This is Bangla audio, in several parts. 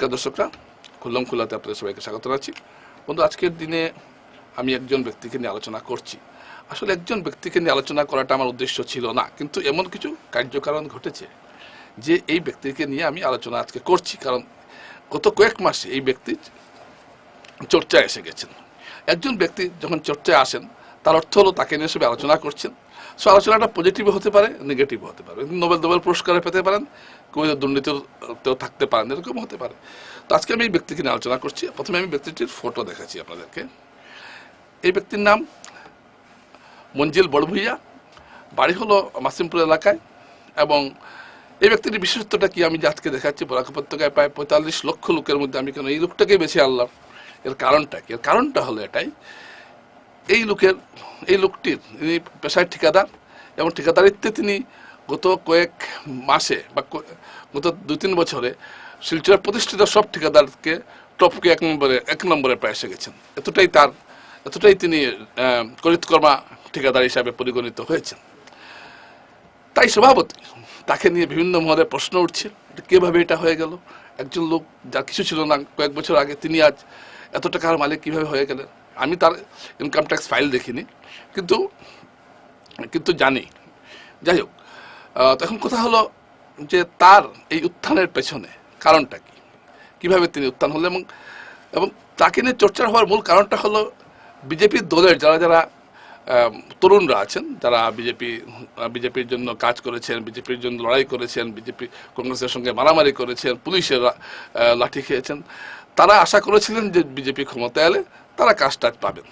নমস্কার দর্শকরা খুল্লাম খুল্লাতে আপনাদের সবাইকে স্বাগত জানাচ্ছি। বন্ধু, আজকের দিনে আমি একজন ব্যক্তিকে নিয়ে আলোচনা করছি। আসলে একজন ব্যক্তিকে নিয়ে আলোচনা করাটা আমার উদ্দেশ্য ছিল না, কিন্তু এমন কিছু কার্যকারণ ঘটেছে যে এই ব্যক্তিকে নিয়ে আমি আলোচনা আজকে করছি, কারণ গত কয়েক মাসে এই ব্যক্তি চর্চায় এসে গেছেন। একজন ব্যক্তি যখন চর্চায় আসেন, তার অর্থ হলো তাকে নিয়ে সবাই আলোচনা করছেন। সো আলোচনাটা পজিটিভ হতে পারে নেগেটিভ হতে পারে। নোবেল নোবেল পুরস্কারে পেতে পারেন কেউ দুর্নীতিতেও থাকতে পারেন এরকম হতে পারে। তো আজকে আমি এই ব্যক্তিকে নিয়ে আলোচনা করছি। প্রথমে আমি ব্যক্তিটির ফটো দেখাচ্ছি আপনাদেরকে। এই ব্যক্তির নাম মঞ্জিল বড়ভুইয়া। বাড়ি হলো মাসিমপুর এলাকায় এবং এই ব্যক্তিটির বিশেষত্বটা কি আমি আজকে দেখাচ্ছি, বরাক উপত্যকায় প্রায় পঁয়তাল্লিশ লক্ষ লোকের মধ্যে আমি কেন এই লোকটাকেই বেছে আনলাম? এর কারণটা কি? এর কারণটা হলো এটাই, এই লোকের, এই লোকটির ইনি পেশায় ঠিকাদার এবং ঠিকাদারিত্বে তিনি গত কয়েক মাসে বা গত দু তিন বছরে শিলচরের প্রতিষ্ঠিত সব ঠিকাদারকে টপকে এক নম্বরে এক নম্বরে প্রায় এসে গেছেন। এতটাই তার, এতটাই তিনি করিতকর্মা ঠিকাদার হিসাবে পরিগণিত হয়েছেন। তাই স্বভাবতই তাকে নিয়ে বিভিন্ন মহলে প্রশ্ন উঠছে কীভাবে এটা হয়ে গেল? একজন লোক যার কিছু ছিল না, কয়েক বছর আগে তিনি আজ এত টাকার মালিক কীভাবে হয়ে গেলেন? আমি তার ইনকাম ট্যাক্স ফাইল দেখিনি, কিন্তু কিন্তু জানি। যাই হোক আহ, তো এখন কথা হলো যে তার এই উত্থানের পেছনে কারণটা কি? কীভাবে তিনি উত্থান হলেন এবং এবং তাকে নিয়ে চর্চা হওয়ার মূল কারণটা হলো বিজেপির দলের যারা যারা তরুণরা আছেন যারা বিজেপি বিজেপির জন্য কাজ করেছেন বিজেপির জন্য লড়াই করেছেন বিজেপি কংগ্রেসের সঙ্গে মারামারি করেছেন পুলিশের লাঠি খেয়েছেন তারা আশা করেছিলেন যে বিজেপি ক্ষমতায় এলে তারা কাজটা পাবেন।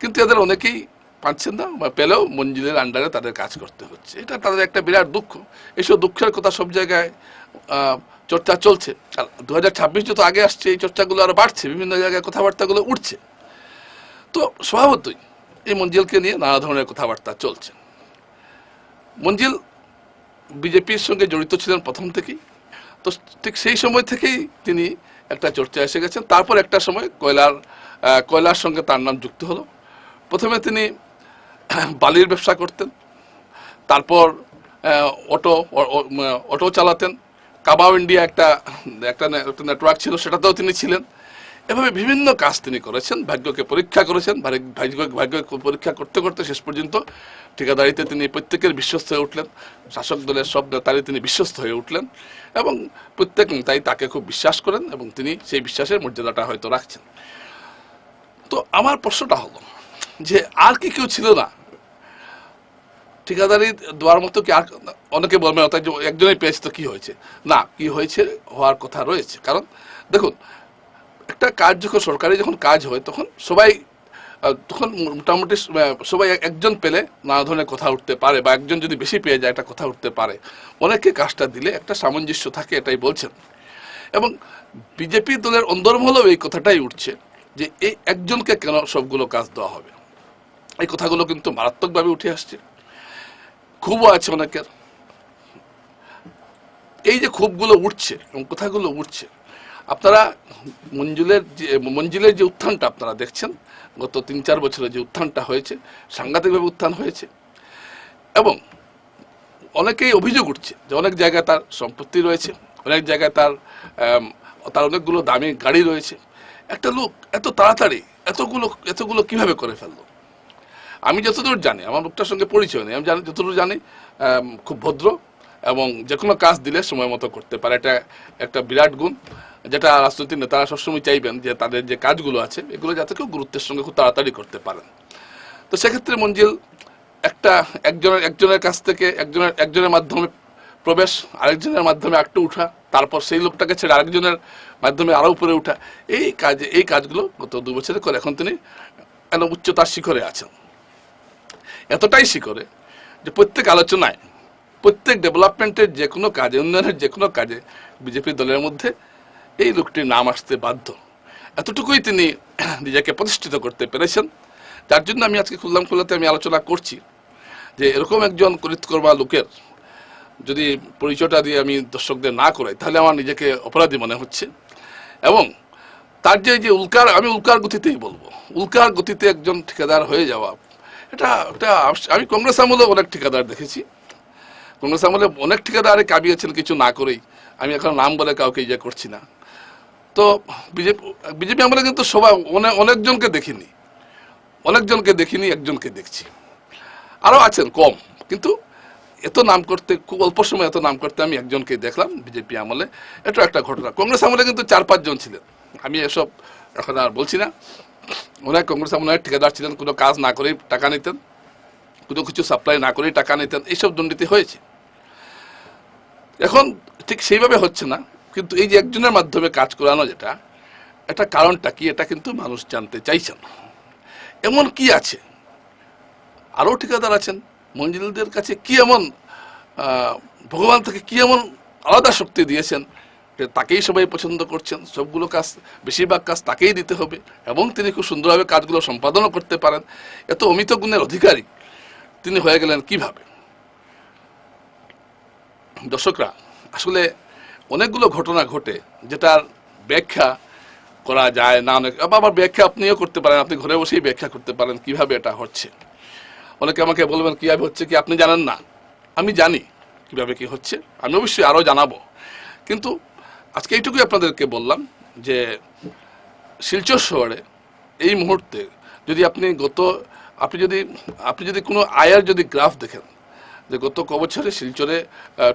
কিন্তু এদের অনেকেই পাচ্ছেন না, বা পেলেও মঞ্জিলের আন্ডারে তাদের কাজ করতে হচ্ছে। এটা তাদের একটা বিরাট দুঃখ। এইসব দুঃখের কথা সব জায়গায় চর্চা চলছে। আর দু হাজার ছাব্বিশ যত আগে আসছে, এই চর্চাগুলো আরও বাড়ছে, বিভিন্ন জায়গায় কথাবার্তাগুলো উঠছে। তো স্বভাবতই এই মঞ্জিলকে নিয়ে নানা ধরনের কথাবার্তা চলছে। মঞ্জিল বিজেপির সঙ্গে জড়িত ছিলেন প্রথম থেকেই। তো ঠিক সেই সময় থেকেই তিনি একটা চর্চায় এসে গেছেন। তারপর একটা সময় কয়লার কয়লার সঙ্গে তার নাম যুক্ত হলো। প্রথমে তিনি বালির ব্যবসা করতেন, তারপর অটো অটো চালাতেন। কাবাও ইন্ডিয়া একটা একটা নেটওয়ার্ক ছিল, সেটাতেও তিনি ছিলেন। এভাবে বিভিন্ন কাজ তিনি করেছেন, ভাগ্যকে পরীক্ষা করেছেন ভাগ্য- ভাগ্যকে পরীক্ষা করতে করতে শেষ পর্যন্ত ঠিকাদারিতে তিনি প্রত্যেকের বিশ্বস্ত হয়ে উঠলেন। শাসক দলের সব নেতারই তিনি বিশ্বস্ত হয়ে উঠলেন এবং প্রত্যেক নেতাই তাকে খুব বিশ্বাস করেন এবং তিনি সেই বিশ্বাসের মর্যাদাটা হয়তো রাখছেন। তো আমার প্রশ্নটা হলো যে আর কি কেউ ছিল না ঠিকাদারি দেওয়ার মতো কি আর অনেকে বলবে একজনই পেয়েছে তো কি হয়েছে? না, কি হয়েছে হওয়ার কথা রয়েছে। কারণ দেখুন, একটা কাজ যখন সরকারি যখন কাজ হয়, তখন সবাই তখন মোটামুটি সবাই একজন পেলে নানা ধরনের কথা উঠতে পারে বা একজন যদি বেশি পেয়ে যায়, একটা কথা উঠতে পারে। অনেকে কাজটা দিলে একটা সামঞ্জস্য থাকে, এটাই বলছেন। এবং বিজেপি দলের অন্দরমহলেও এই কথাটাই উঠছে যে, এই একজনকে কেন সবগুলো কাজ দেওয়া হবে? এই কথাগুলো কিন্তু মারাত্মকভাবে উঠে আসছে। খুবও আছে অনেকের। এই যে ক্ষোভগুলো উঠছে এবং কথাগুলো উঠছে, আপনারা মঞ্জুলের যে মঞ্জুলের যে উত্থানটা আপনারা দেখছেন, গত তিন চার বছরে যে উত্থানটা হয়েছে, সাংঘাতিকভাবে উত্থান হয়েছে এবং অনেকেই অভিযোগ উঠছে যে অনেক জায়গায় তার সম্পত্তি রয়েছে, অনেক জায়গায় তার তার অনেকগুলো দামি গাড়ি রয়েছে। একটা লোক এত তাড়াতাড়ি এতগুলো এতগুলো কীভাবে করে ফেলল? আমি যতদূর জানি, আমার লোকটার সঙ্গে পরিচয় নেই, আমি জানি যতদূর জানি খুব ভদ্র এবং যে কোনো কাজ দিলে সময় মতো করতে পারে। এটা একটা বিরাট গুণ, যেটা রাজনৈতিক নেতারা সবসময় চাইবেন যে তাদের যে কাজগুলো আছে, এগুলো যাতে কেউ গুরুত্বের সঙ্গে খুব তাড়াতাড়ি করতে পারেন। তো সেক্ষেত্রে মঞ্জিল, একটা একজনের একজনের কাছ থেকে একজনের একজনের মাধ্যমে প্রবেশ, আরেকজনের মাধ্যমে একটু উঠা, তারপর সেই লোকটাকে ছেড়ে আরেকজনের মাধ্যমে আরও উপরে উঠা, এই কাজে, এই কাজগুলো গত দু বছরে করে, এখন তিনি উচ্চতার শিখরে আছেন। এতটাই শিখরে যে প্রত্যেক আলোচনায়, প্রত্যেক ডেভেলপমেন্টের যে কোনো কাজে, উন্নয়নের যে কোনো কাজে বিজেপি দলের মধ্যে এই লোকটির নাম আসতে বাধ্য। এতটুকুই তিনি নিজেকে প্রতিষ্ঠিত করতে পেরেছেন। যার জন্য আমি আজকে খুললাম খুললাতে আমি আলোচনা করছি যে এরকম একজন করিতকর্মা লোকের যদি পরিচয়টা দিয়ে আমি দর্শকদের না করাই, তাহলে আমার নিজেকে অপরাধী মনে হচ্ছে। এবং তার যে যে উল্কার, আমি উল্কার গতিতেই বলব, উল্কার গতিতে একজন ঠিকাদার হয়ে যাওয়া এটা এটা, আমি কংগ্রেস আমলে অনেক ঠিকাদার দেখেছি। কংগ্রেস আমলে অনেক ঠিকাদারে কাবিয়েছেন কিছু না করেই। আমি এখন নাম বলে কাউকে ইয়ে করছি না। তো বিজেপি বিজেপি আমলে কিন্তু সবাই অনেক অনেকজনকে দেখিনি। অনেকজনকে দেখিনি, একজনকে দেখছি। আরও আছেন, কম। কিন্তু এত নাম করতে, খুব অল্প সময় এত নাম করতে আমি একজনকে দেখলাম বিজেপি আমলে। এটা একটা ঘটনা। কংগ্রেস আমলে কিন্তু চার, পাঁচজন ছিলেন। আমি এসব এখন আর বলছি না। অনেক কংগ্রেস আমলে অনেক ঠিকাদার ছিলেন, কোনো কাজ না করেই টাকা নিতেন, কোনো কিছু সাপ্লাই না করেই টাকা নিতেন, এইসব দুর্নীতি হয়েছে। এখন ঠিক সেইভাবে হচ্ছে না, কিন্তু এই যে একজনের মাধ্যমে কাজ করানো যেটা এটা কারণটা কি এটা কিন্তু মানুষ জানতে চাইছেন। এমন কি আছে? আরও ঠিকাদার আছেন, মঞ্জিলদের কাছে কি এমন ভগবান থেকে কি এমন আলাদা শক্তি দিয়েছেন? তাকেই সবাই পছন্দ করছেন, সবগুলো কাজ, বেশিরভাগ কাজ তাকেই দিতে হবে এবং তিনি খুব সুন্দরভাবে কাজগুলো সম্পাদনও করতে পারেন। এত অমিত গুণের অধিকারী তিনি হয়ে গেলেন কীভাবে? দর্শকরা, আসলে অনেকগুলো ঘটনা ঘটে যেটার ব্যাখ্যা করা যায় না, অনেক আবার ব্যাখ্যা আপনিও করতে পারেন, আপনি ঘরে বসেই ব্যাখ্যা করতে পারেন কীভাবে এটা হচ্ছে। অনেকে আমাকে বলবেন, কীভাবে হচ্ছে কি আপনি জানেন না? আমি জানি কীভাবে কি হচ্ছে, আমি অবশ্যই আরও জানাব। কিন্তু আজকে এইটুকুই আপনাদেরকে বললাম যে শিলচর শহরে এই মুহূর্তে যদি আপনি গত, আপনি যদি আপনি যদি কোনো আয়ের যদি গ্রাফ দেখেন, যে গত ক বছরে শিলচরে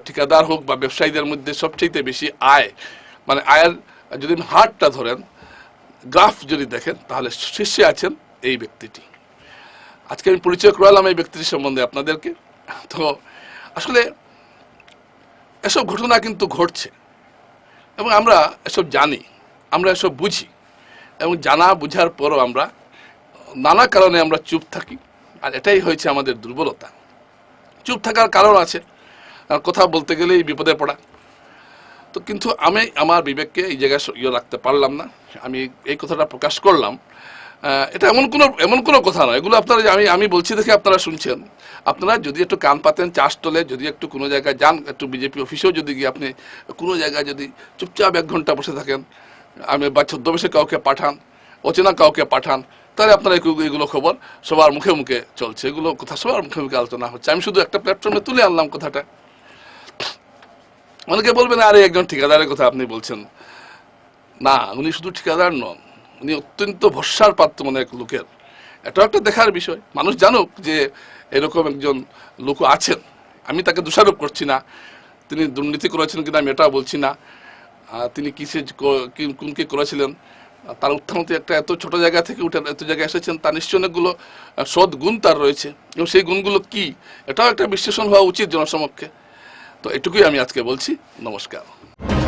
ঠিকাদার হোক বা ব্যবসায়ীদের মধ্যে সবচেয়ে বেশি আয় মানে আয়ের যদি হারটা ধরেন, গ্রাফ যদি দেখেন, তাহলে শীর্ষে আছেন এই ব্যক্তিটি। আজকে আমি পরিচয় করালাম এই ব্যক্তির সম্বন্ধে আপনাদেরকে। তো আসলে এসব ঘটনা কিন্তু ঘটছে। এবং আমরা এসব জানি, আমরা এসব বুঝি এবং জানা বুঝার পরও আমরা নানা কারণে আমরা চুপ থাকি। আর এটাই হয়েছে আমাদের দুর্বলতা। চুপ থাকার কারণ আছে। কথা বলতে গেলেই বিপদে পড়া। তো কিন্তু আমি, আমার বিবেককে এই জায়গায় ইয়ে রাখতে পারলাম না। আমি এই কথাটা প্রকাশ করলাম। এটা এমন কোনো এমন কোনো কথা নয়। এগুলো আপনারা আমি আমি বলছি দেখে আপনারা শুনছেন। আপনারা যদি একটু কান পাতেন, চাষ যদি একটু কোনো জায়গায় যান, একটু বিজেপি অফিসেও যদি গিয়ে আপনি কোনো জায়গায় যদি চুপচাপ এক ঘণ্টা বসে থাকেন, আমি বা ছদ্মবেশে কাউকে পাঠান, অচেনা কাউকে পাঠান, তাহলে আপনারা এগুলো খবর সবার মুখে মুখে চলছে। এগুলো কথা সবার মুখে মুখে আলোচনা হচ্ছে। আমি শুধু একটা প্ল্যাটফর্মে তুলে আনলাম কথাটা। অনেকে বলবেন, আরে, একজন ঠিকাদারের কথা আপনি বলছেন। না, উনি শুধু ঠিকাদার নন। উনি অত্যন্ত ভরসার পাত্র মানে এক লোকের। এটাও একটা দেখার বিষয়। মানুষ জানুক যে এরকম একজন লোক আছেন। আমি তাকে দোষারোপ করছি না। তিনি দুর্নীতি করেছেন কিনা আমি এটাও বলছি না। তিনি কিসে ক- কি- কোন কি করেছিলেন? তার উত্থানতে একটা এত ছোট জায়গা থেকে উঠে, এত জায়গায় এসেছেন, তার নিশ্চয় অনেকগুলো সৎ গুণ তার রয়েছে। এবং সেই গুণগুলো কি? এটাও একটা বিশ্লেষণ হওয়া উচিত জনসমক্ষে। তো এটুকুই আমি আজকে বলছি। নমস্কার।